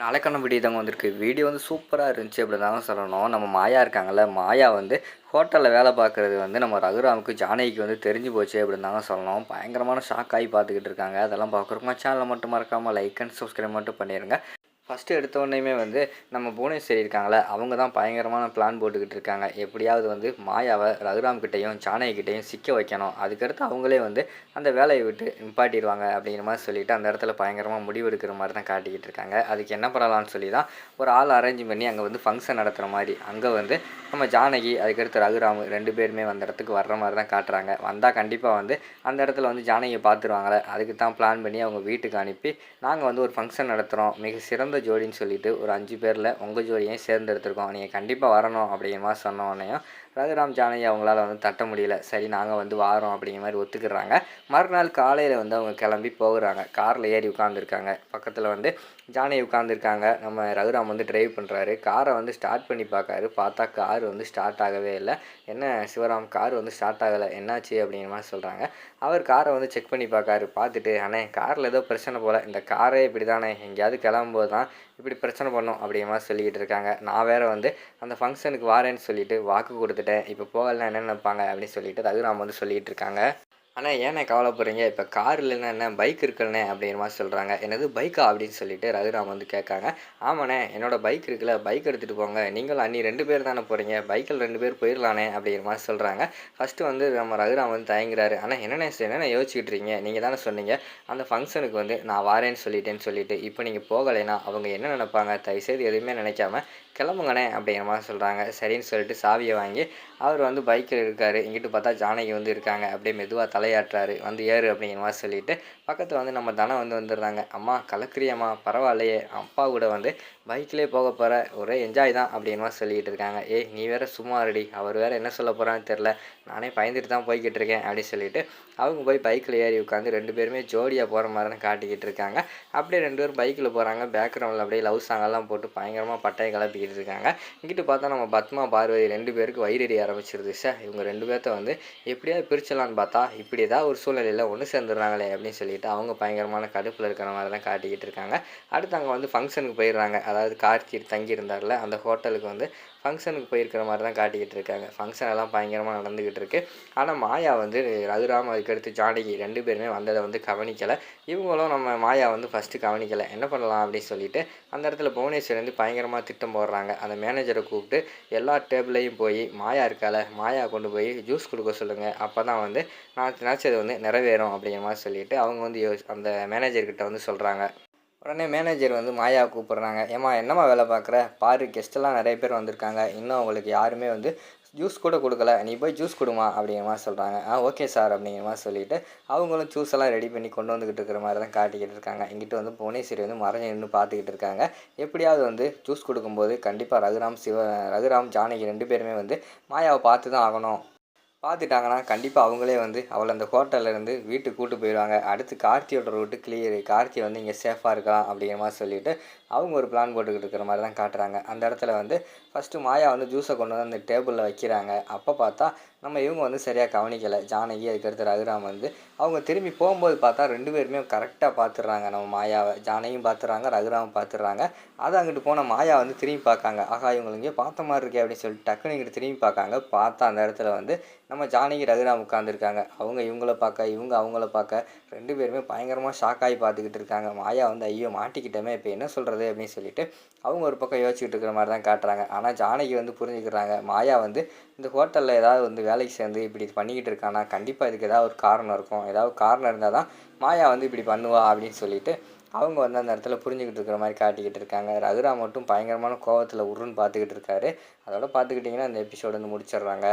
நாளைக்கான வீடியோ தாங்க வந்திருக்கு. வீடியோ வந்து சூப்பராக இருந்துச்சு அப்படி தாங்க சொல்லணும். நம்ம மாயா இருக்காங்கல்ல மாயா வந்து ஹோட்டலில் வேலை பார்க்குறது வந்து நம்ம ரகுராமுக்கு ஜானகிக்கு வந்து தெரிஞ்சு போச்சு அப்படின்னு தாங்க சொல்லணும். பயங்கரமான ஷாக் ஆகி பார்த்துக்கிட்டு இருக்காங்க. அதெல்லாம் பார்க்குறோமா சேனலை மட்டும் மறக்காமல் லைக் அண்ட் சப்ஸ்கிரைப் மட்டும் பண்ணிடுங்க ஃபஸ்ட்டு எடுத்தோடனேயுமே வந்து நம்ம புவனேஸ்வரி இருக்காங்களே அவங்க தான் பயங்கரமான பிளான் போட்டுக்கிட்டு இருக்காங்க. எப்படியாவது வந்து மாயாவை ரகுராம் கிட்டேயும் ஜானகி சிக்க வைக்கணும். அதுக்கடுத்து அவங்களே வந்து அந்த வேலையை விட்டு நிப்பாட்டிடுவாங்க அப்படிங்கிற மாதிரி சொல்லிவிட்டு அந்த இடத்துல பயங்கரமாக முடிவெடுக்கிற மாதிரி தான் காட்டிக்கிட்டு இருக்காங்க. அதுக்கு என்ன பண்ணலாம்னு சொல்லி தான் ஒரு ஆள் அரேஞ்ச் பண்ணி அங்கே வந்து ஃபங்க்ஷன் நடத்துகிற மாதிரி. அங்கே வந்து நம்ம ஜானகி அதுக்கடுத்து ரகுராம் ரெண்டு பேருமே அந்த இடத்துக்கு வர்ற மாதிரி தான் காட்டுறாங்க. வந்தால் கண்டிப்பாக வந்து அந்த இடத்துல வந்து ஜானகியை பார்த்துருவாங்களே அதுக்கு தான் பிளான் பண்ணி அவங்க வீட்டுக்கு அனுப்பி நாங்கள் வந்து ஒரு ஃபங்க்ஷன் நடத்துகிறோம் மிக சிறந்த ஜோடின்னு சொல்லிட்டு ஒரு அஞ்சு பேரில் உங்கள் ஜோடியையும் சேர்ந்தெடுத்திருக்கோம். நீங்கள் கண்டிப்பாக வரணும் அப்படிங்கிற மாதிரி சொன்ன உடனேயும் ரகுராம் ஜானகி அவங்களால வந்து தட்ட முடியல. சரி நாங்கள் வந்து வாரோம் அப்படிங்கிற மாதிரி ஒத்துக்கிறாங்க. மறுநாள் காலையில் வந்து அவங்க கிளம்பி போகிறாங்க. காரில் ஏறி உட்காந்துருக்காங்க பக்கத்தில் வந்து ஜானகி உட்காந்துருக்காங்க நம்ம ரகுராம் வந்து டிரைவ் பண்ணுறாரு காரை வந்து ஸ்டார்ட் பண்ணி பார்க்காரு. பார்த்தா கார் வந்து ஸ்டார்ட் ஆகவே இல்லை. என்ன சிவராம் கார் வந்து ஸ்டார்ட் ஆகலை. என்னாச்சு அப்படிங்கிற மாதிரி சொல்கிறாங்க அவர் காரை வந்து செக் பண்ணி பார்க்காரு. பார்த்துட்டு அண்ணே காரில் ஏதோ பிரச்சனை போல். இந்த காரே இப்படி தானே எங்கேயாவது கிளம்பும்போது தான் இப்படி பிரச்சனை பண்ணும் அப்படிமா சொல்லிக்கிட்டு இருக்காங்க. நான் வேறு வந்து அந்த ஃபங்க்ஷனுக்கு வாரேன்னு சொல்லிட்டு வாக்கு கொடுத்துட்டேன். இப்போ போகலன்னா என்ன நினைப்பாங்க அப்படின்னு சொல்லிட்டு ரகுராம் வந்து சொல்லிகிட்டு இருக்காங்க. அண்ணா ஏண்ணே கவலைப்படுறீங்க இப்போ கார் இல்லைன்னா என்ன? பைக் இருக்குல்லண்ணே அப்படிங்கிற மாதிரி சொல்கிறாங்க என்னது பைக்கா அப்படின்னு சொல்லிட்டு ரகுராம் வந்து கேட்காங்க. ஆமாண்ணே என்னோடய பைக் இருக்குல்ல பைக் எடுத்துகிட்டு போங்க. நீங்களும் அண்ணி ரெண்டு பேர் தானே போகிறீங்க பைக்கில் ரெண்டு பேர் போயிடலானே அப்படிங்கிற மாதிரி சொல்கிறாங்க ஃபஸ்ட்டு வந்து நம்ம ரகுராம் வந்து தயங்குறாரு. ஆனால் என்னண்ணே என்னென்ன யோசிச்சுட்டு இருக்கீங்க? நீங்கள் தானே சொன்னீங்க. அந்த ஃபங்க்ஷனுக்கு வந்து நான் வாரேன்னு சொல்லிட்டேன்னு சொல்லிட்டு இப்போ நீங்கள் போகலைன்னா அவங்க என்ன நினைப்பாங்க? தயவுசெய்து எதுவுமே நினைக்காம கிளம்புங்கண்ணே அப்படிங்கிற மாதிரி சொல்கிறாங்க சரின்னு சொல்லிட்டு சாவியை வாங்கி அவர் வந்து பைக்கில் இருக்கார். இங்கிட்டு பார்த்தா ஜானகி வந்து இருக்காங்க. அப்படியே மெதுவாக தலை தலையாட்டுறாரு வந்து ஏறு அப்படிங்கிற மாதிரி சொல்லிட்டு பக்கத்தில் வந்து நம்ம தனம் வந்து வந்துடுறாங்க. அம்மா கலக்கிரியம்மா பரவாயில்லையே. அப்பா கூட வந்து பைக்கிலே போக போகிற ஒரே என்ஜாய் தான் அப்படிங்கிற மாதிரி சொல்லிக்கிட்டு இருக்காங்க. ஏய் நீ வேற சும்மா ரெடி அவர் வேறு என்ன சொல்ல போகிறான்னு தெரில நானே பயந்துட்டு தான் போய்கிட்டு இருக்கேன் அப்படின்னு சொல்லிட்டு அவங்க போய் பைக்கில் ஏறி உட்காந்து ரெண்டு பேருமே ஜோடியாக போகிற மாதிரி காட்டிக்கிட்டு இருக்காங்க. அப்படியே ரெண்டு பேரும் பைக்கில் போகிறாங்க பேக்ரவுண்டில் அப்படியே லவ் சாங்கெல்லாம் போட்டு பயங்கரமாக பட்டையை கிளப்பிக்கிட்டு இருக்காங்க. இங்கிட்டு பார்த்தா நம்ம பத்மா பார்வதி ரெண்டு பேருக்கு வயிறறி ஆரம்பிச்சிருது. சார் இவங்க ரெண்டு பேர்த்த வந்து எப்படியாவது பிரிச்சலான்னு பார்த்தா இப்படி ஏதாவது ஒரு சூழ்நிலையில் ஒன்று சேர்ந்துடுறாங்களே அப்படின்னு சொல்லிட்டு அவங்க பயங்கரமான கடுப்பில் இருக்கிற மாதிரி தான் காட்டிக்கிட்டு இருக்காங்க. அடுத்து அங்கே வந்து ஃபங்க்ஷனுக்கு போயிடுறாங்க. அதாவது கார்த்தி தங்கியிருந்தார்ல அந்த ஹோட்டலுக்கு வந்து ஃபங்க்ஷனுக்கு போயிருக்கிற மாதிரி தான் காட்டிக்கிட்டு இருக்காங்க. ஃபங்க்ஷன் எல்லாம் பயங்கரமாக நடந்துக்கிட்டு இருக்கு. ஆனால் மாயா வந்து ரகுராம் அதுக்கடுத்து ஜானகி ரெண்டு பேருமே வந்ததை வந்து கவனிக்கலை. இவங்களும் நம்ம மாயா வந்து ஃபஸ்ட்டு கவனிக்கலை. என்ன பண்ணலாம் அப்படின்னு சொல்லிட்டு அந்த இடத்துல புவனேஸ்வர் வந்து பயங்கரமாக திட்டம் போடுறாங்க. அந்த மேனேஜரை கூப்பிட்டு எல்லா டேபிளையும் போய் மாயா இருக்கால மாயா கொண்டு போய் ஜூஸ் கொடுக்க சொல்லுங்கள் அப்போ தான் வந்து நான் நினச்சது வந்து நிறைவேறும் அப்படிங்கிற மாதிரி சொல்லிட்டு அவங்க வந்து யோ அந்த மேனேஜர்கிட்ட வந்து சொல்கிறாங்க உடனே மேனேஜர் வந்து மாயா கூப்பிட்றாங்க. ஏம்மா என்னம்மா வேலை பார்க்குற? பாரு கெஸ்ட்டெல்லாம் நிறைய பேர் வந்திருக்காங்க. இன்னும் அவங்களுக்கு யாருமே வந்து ஜூஸ் கூட கொடுக்கல. நீ போய் ஜூஸ் கொடுமா அப்படிங்கிற மாதிரி சொல்கிறாங்க ஆ ஓகே சார் அப்படிங்கிற மாதிரி சொல்லிவிட்டு அவங்களும் ஜூஸ் எல்லாம் ரெடி பண்ணி கொண்டு வந்துக்கிட்டு இருக்கிற மாதிரி தான் காட்டிக்கிட்டு இருக்காங்க. இங்கிட்ட வந்து புவனேஸ்வரி வந்து மறைஞ்சு நின்று பார்த்துக்கிட்டு இருக்காங்க. எப்படியாவது வந்து ஜூஸ் கொடுக்கும்போது கண்டிப்பாக ரகுராம் சிவ ரகுராம் ஜானகி ரெண்டு பேருமே வந்து மாயாவை பார்த்து தான் ஆகணும். பார்த்துட்டாங்கன்னா கண்டிப்பாக அவங்களே வந்து அவளை அந்த ஹோட்டல்லேருந்து வீட்டுக்கு கூட்டு போயிடுவாங்க. அடுத்து கார்த்தியோட ரூட்டு கிளியர் கார்த்தி வந்து இங்கே சேஃபாக இருக்கலாம் அப்படிங்கிற மாதிரி சொல்லிவிட்டு அவங்க ஒரு பிளான் போட்டுக்கிட்டு இருக்கிற மாதிரி தான் காட்டுறாங்க. அந்த இடத்துல வந்து ஃபஸ்ட்டு மாயா வந்து ஜூஸை கொண்டு வந்து அந்த டேபிளில் வைக்கிறாங்க. அப்போ பார்த்தா நம்ம இவங்க வந்து சரியாக கவனிக்கலை. ஜானகி அதுக்கடுத்து ரகுராம் வந்து அவங்க திரும்பி போகும்போது பார்த்தா ரெண்டு பேருமே கரெக்டாக பார்த்துடுறாங்க நம்ம மாயாவை ஜானகியும் பார்த்துறாங்க ரகுராமும் பார்த்துடுறாங்க அதை அங்கிட்டு போன மாயா வந்து திரும்பி பார்க்காங்க. ஆகா இவங்க இங்கே பார்த்த மாதிரி இருக்கே அப்படின்னு சொல்லிட்டு டக்குனு இங்கிட்டு திரும்பி பார்க்காங்க. பார்த்தா அந்த இடத்துல வந்து நம்ம ஜானகி ரகுராம் உட்காந்துருக்காங்க அவங்க இவங்கள பார்க்க இவங்க அவங்கள பார்க்க ரெண்டு பேருமே பயங்கரமாக ஷாக் ஆகி பார்த்துக்கிட்டு இருக்காங்க. மாயா வந்து ஐயோ மாட்டிக்கிட்டமே இப்போ என்ன சொல்கிறது அப்படின்னு சொல்லிட்டு அவங்க ஒரு பக்கம் யோசிச்சுட்டு இருக்கிற மாதிரி தான் காட்டுறாங்க. ஆனால் ஜானகி வந்து புரிஞ்சுக்கிறாங்க. மாயா வந்து இந்த ஹோட்டலில் ஏதாவது வந்து வேலைக்கு சேர்ந்து இப்படி பண்ணிக்கிட்டு இருக்கானா? கண்டிப்பாக இதுக்கு ஏதாவது ஒரு காரணம் இருக்கும். ஏதாவது காரணம் இருந்தால் தான் மாயா வந்து இப்படி பண்ணுவா அப்படின்னு சொல்லிட்டு அவங்க வந்து அந்த இடத்துல புரிஞ்சுக்கிட்டு இருக்கிற மாதிரி காட்டிக்கிட்டு இருக்காங்க. ரகுரா மட்டும் பயங்கரமான கோவத்தில் உருன்னு பார்த்துக்கிட்டு இருக்காரு. அதோட பார்த்துக்கிட்டிங்கன்னா அந்த எபிசோடு வந்து முடிச்சிடுறாங்க.